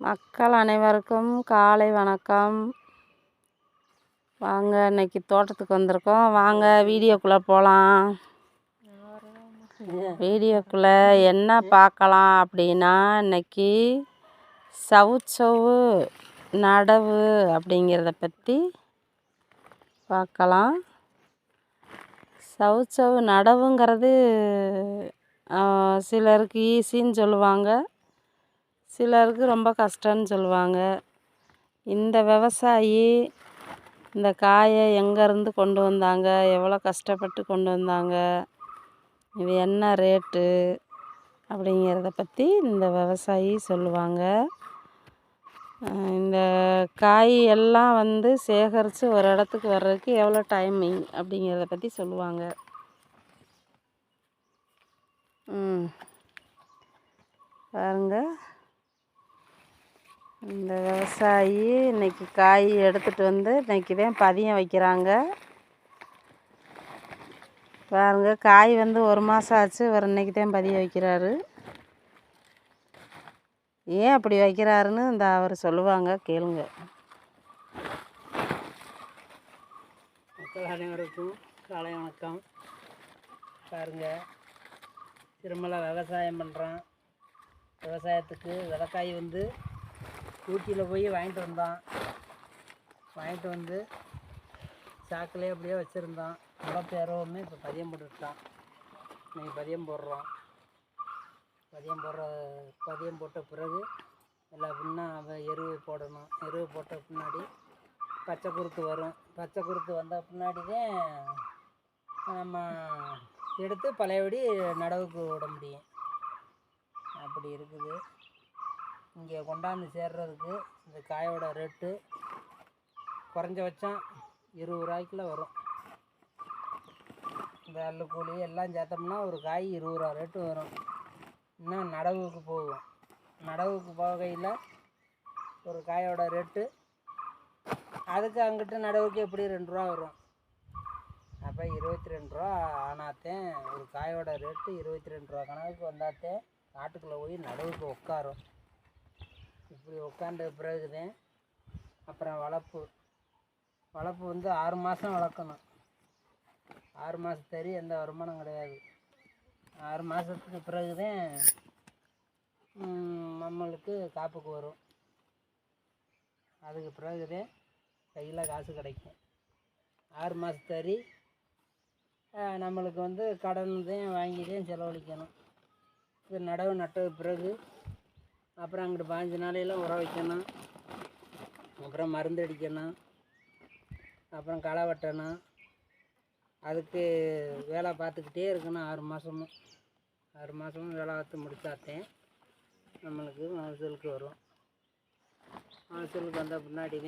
மக்கள் அனைவருக்கும் காலை வணக்கம். வாங்க இன்னைக்கு தோட்டத்துக்கு வந்திருக்கோம். வாங்க வீடியோக்குள்ளே போகலாம் வீடியோக்குள்ளே என்ன பார்க்கலாம் அப்படின்னா இன்னைக்கு சவுச்சவு நடவு அப்படிங்கிறத பற்றி பார்க்கலாம். சவுச்சவு நடவுங்கிறது சிலருக்கு ஈஸின்னு சொல்லுவாங்க. சிலருக்கு ரொம்ப கஷ்டம்னு சொல்லுவாங்க. இந்த விவசாயி இந்த காயை எங்கேருந்து கொண்டு வந்தாங்க? எவ்வளோ கஷ்டப்பட்டு கொண்டு வந்தாங்க? இது என்ன ரேட்டு? அப்படிங்கிறத பற்றி இந்த விவசாயி சொல்லுவாங்க. இந்த காய் எல்லாம் வந்து சேகரித்து ஒரு இடத்துக்கு வர்றதுக்கு எவ்வளோ டைமிங் அப்படிங்கிறத பற்றி சொல்லுவாங்க. பாருங்கள் இந்த விவசாயி இன்னைக்கு காய் எடுத்துகிட்டு வந்து இன்னைக்கு தான் பதியம் வைக்கிறாங்க. பாருங்க காய் வந்து ஒரு மாதம் ஆச்சு இவர் இன்னைக்கு தான் பதியம் வைக்கிறாரு. ஏன் அப்படி வைக்கிறாருன்னு இந்த அவர் சொல்லுவாங்க கேளுங்க. மக்கள் அனைவருக்கும் காலை வணக்கம். பாருங்க திருமலை விவசாயம் பண்ணுறான் விவசாயத்துக்கு விளக்காய் வந்து ஊட்டியில் போய் வாங்கிட்டு வந்தான். வாங்கிட்டு வந்து சாக்கிலே அப்படியே வச்சுருந்தான். முளப்பு இரவுமே இப்போ பதியம் போட்டுட்டான் இன்னைக்கு பதியம் போடுறோம். பதியம் போடுற பதியம் போட்ட பிறகு எல்லா பின்னா அவன் எருவு போடணும். எருவு போட்ட பின்னாடி பச்சை குருத்து வரும். பச்சை குருத்து வந்த பின்னாடி தான் நம்ம எடுத்து பழையபடி நடவுக்கு விட முடியும். அப்படி இருக்குது. இங்கே கொண்டாந்து சேர்றதுக்கு இந்த காயோட ரேட்டு குறைஞ்சபட்சம் இருபது ரூபாய்க்குள்ள வரும். இந்த அள்ளு கூலி எல்லாம் சேர்த்தோம்னா ஒரு காய் இருபது ரூபா ரேட்டு வரும். இன்னும் நடவுக்கு போகும். நடவுக்கு போகையில் ஒரு காயோட ரேட்டு அதுக்கு அங்கிட்டு நடவுக்கு எப்படி ரெண்டு ரூபா வரும்? அப்போ இருபத்தி ரெண்டு ரூபா ஆனாத்தேன் ஒரு காயோட ரேட்டு இருபத்தி ரெண்டு ரூபா கணக்குக்கு வந்தாத்தே காட்டுக்குள்ளே போய் நடவுக்கு உட்காரும். இப்படி உட்காந்த பிறகுதான் அப்புறம் வளர்ப்பு வளர்ப்பு வந்து ஆறு மாதம் வளர்க்கணும். ஆறு மாதத்தறி எந்த வருமானம் கிடையாது. ஆறு மாதத்துக்கு பிறகுதான் தான் நம்மளுக்கு காப்புக்கு வரும். அதுக்கு பிறகுதான் கையில் காசு கிடைக்கும். ஆறு மாதத்தறி நம்மளுக்கு வந்து கடன் தான் வாங்கி தான் செலவழிக்கணும். இது நடவு நட்ட பிறகு அப்புறம் அங்கிட்டு பாஞ்சு நாளையெல்லாம் உர வைக்கணும். அப்புறம் மருந்து அடிக்கணும். அப்புறம் களை வெட்டணும். அதுக்கு வேலை பார்த்துக்கிட்டே இருக்கணும் ஆறு மாதமும் ஆறு மாதமும் வேலை பார்த்து முடிச்சாத்தேன் நம்மளுக்கு மகசூலுக்கு வரும். மகசூலுக்கு வந்த பின்னாடி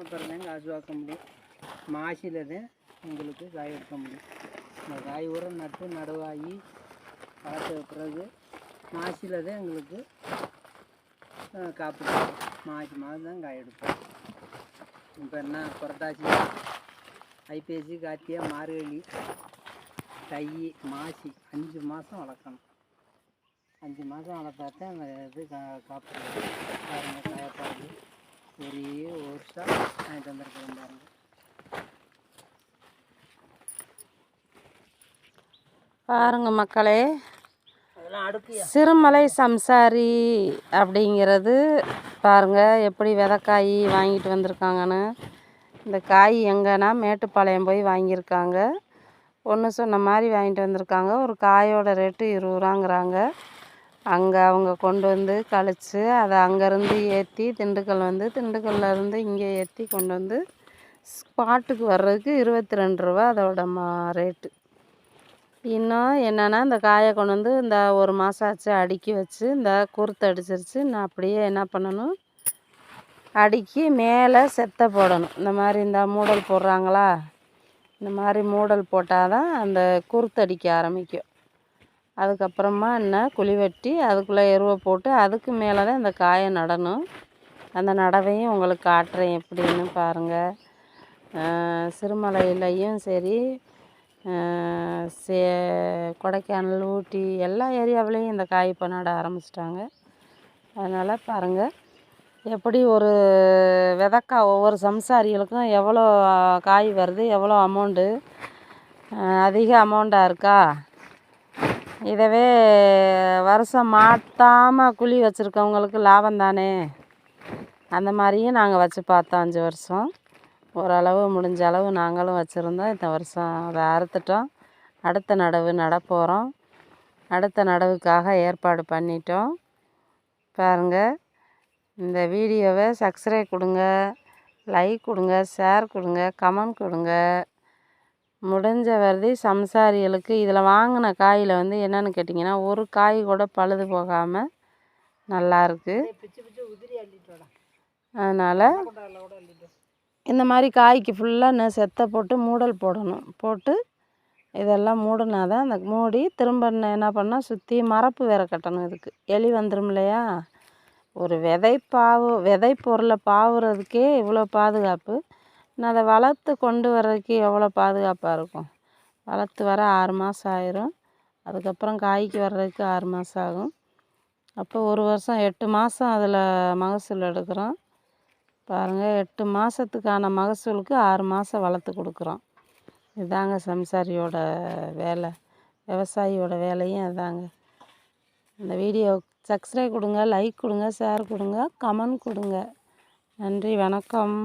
அப்புறம் தான் காசு பார்க்க முடியும். மாசியில் தான் உங்களுக்கு காய் எடுக்க முடியும். இந்த காய் உரம் நட்டு நடுவாகி வளர்த்த பிறகு மாசியில் தான் எங்களுக்கு காப்பு மாசி மாதம் தான் காய் எடுப்போம் இப்போ என்ன? புரட்டாசி. ஐபேசி கார்த்திகை மார்கழி தை மாசி. அஞ்சு மாதம் வளர்க்கணும். அஞ்சு மாதம் வளர்த்தா தான் அந்த இது கா காப்பு பாருங்கள் காயப்பாடு ஒரே வருஷம் வாங்கிட்டு வந்திருக்கிறேன் பாருங்கள் பாருங்க மக்களே சிறுமலை சம்சாரி அப்படிங்கிறது பாருங்க எப்படி விதைக்காய் வாங்கிட்டு வந்திருக்காங்கன்னு. இந்த காய் எங்கன்னா மேட்டுப்பாளையம் போய் வாங்கியிருக்காங்க. ஒன்று சொன்ன மாதிரி வாங்கிட்டு வந்திருக்காங்க. ஒரு காயோட ரேட்டு இருபது ரூபாங்கிறாங்க அங்கே அவங்க கொண்டு வந்து கழித்து அதை அங்கேருந்து ஏற்றி திண்டுக்கல் வந்து திண்டுக்கல்லேருந்து இங்கே ஏற்றி கொண்டு வந்து ஸ்பாட்டுக்கு வர்றதுக்கு இருபத்தி ரெண்டு ரூபா அதோட மா ரேட்டு. இன்னும் என்னென்னா இந்த காயை கொண்டு வந்து இந்த ஒரு மாதம் ஆச்சு அடுக்கி வச்சு இந்த குறுத்து அடிச்சிருச்சு. நான் அப்படியே என்ன பண்ணணும்? அடுக்கி மேலே செத்தை போடணும். இந்த மாதிரி இந்த மூடல் போடுறாங்களா? இந்த மாதிரி மூடல் போட்டால் தான் அந்த குறுத்து அடிக்க ஆரம்பிக்கும். அதுக்கப்புறமா என்ன? குழி வெட்டி அதுக்குள்ளே எருவை போட்டு அதுக்கு மேலே தான் இந்த காயை நடணும். அந்த நடவையும் உங்களுக்கு காட்டுறேன் எப்படின்னு பாருங்கள் சிறுமலையிலையும் சரி சே கொடைக்கானல் ஊட்டி எல்லா ஏரியாவிலையும் இந்த காய் இப்போ நட ஆரம்பிச்சிட்டாங்க. அதனால் பாருங்கள் எப்படி ஒரு விதக்கா ஒவ்வொரு சம்சாரிகளுக்கும் எவ்வளோ காய் வருது எவ்வளோ அமௌண்ட்டு அதிக அமௌண்ட்டாக இருக்கா? இதவே வருஷம் மாற்றாமல் குழி வச்சுருக்கவங்களுக்கு லாபம் தானே? அந்த மாதிரியும் நாங்கள் வச்சு பார்த்தோம் அஞ்சு வருஷம். ஓரளவு முடிஞ்ச அளவு நாங்களும் வச்சுருந்தோம். இந்த வருஷம் அதை அறுத்துட்டோம். அடுத்த நடவு நட போகிறோம் அடுத்த நடவுக்காக ஏற்பாடு பண்ணிட்டோம். பாருங்கள் இந்த வீடியோவை சப்ஸ்கிரைப் கொடுங்க லைக் கொடுங்க ஷேர் கொடுங்க கமெண்ட் கொடுங்க. முடிஞ்ச வரைதி சம்சாரிகளுக்கு இதில் வாங்கின காயில் வந்து என்னென்னு கேட்டிங்கன்னா ஒரு காய் கூட பழுது போகாமல் நல்லா இருக்கு. அப்படியே பிச்சு பிச்சு உதிரி அள்ளிட்டு வாடா. அதனால் இந்த மாதிரி காய்க்கு ஃபுல்லாக இன்னும் செத்தை போட்டு மூடல் போடணும். போட்டு இதெல்லாம் மூடினா தான் அந்த மூடி திரும்ப என்ன பண்ணால் சுற்றி மரப்பு வேற கட்டணும் இதுக்கு. எலி வந்துடும் இல்லையா? ஒரு விதை பாவு விதை பொருளை பாவுறதுக்கே இவ்வளோ பாதுகாப்பு. நான் அதை வளர்த்து கொண்டு வர்றதுக்கு எவ்வளோ பாதுகாப்பாக இருக்கும்? வளர்த்து வர ஆறு மாதம் ஆயிரும். அதுக்கப்புறம் காய்க்கு வர்றதுக்கு ஆறு மாதம் ஆகும். அப்போ ஒரு வருஷம் எட்டு மாதம் அதில் மகசூல் எடுக்கிறோம். பாருங்கள் எட்டு மாதத்துக்கான மகசூலுக்கு ஆறு மாதம் வளர்த்து கொடுக்குறோம். இதாங்க சம்சாரியோட வேலை. விவசாயியோட வேலையும் அதாங்க. இந்த வீடியோ சப்ஸ்கிரைப் கொடுங்க லைக் கொடுங்க ஷேர் கொடுங்க கமெண்ட் கொடுங்க. நன்றி வணக்கம்.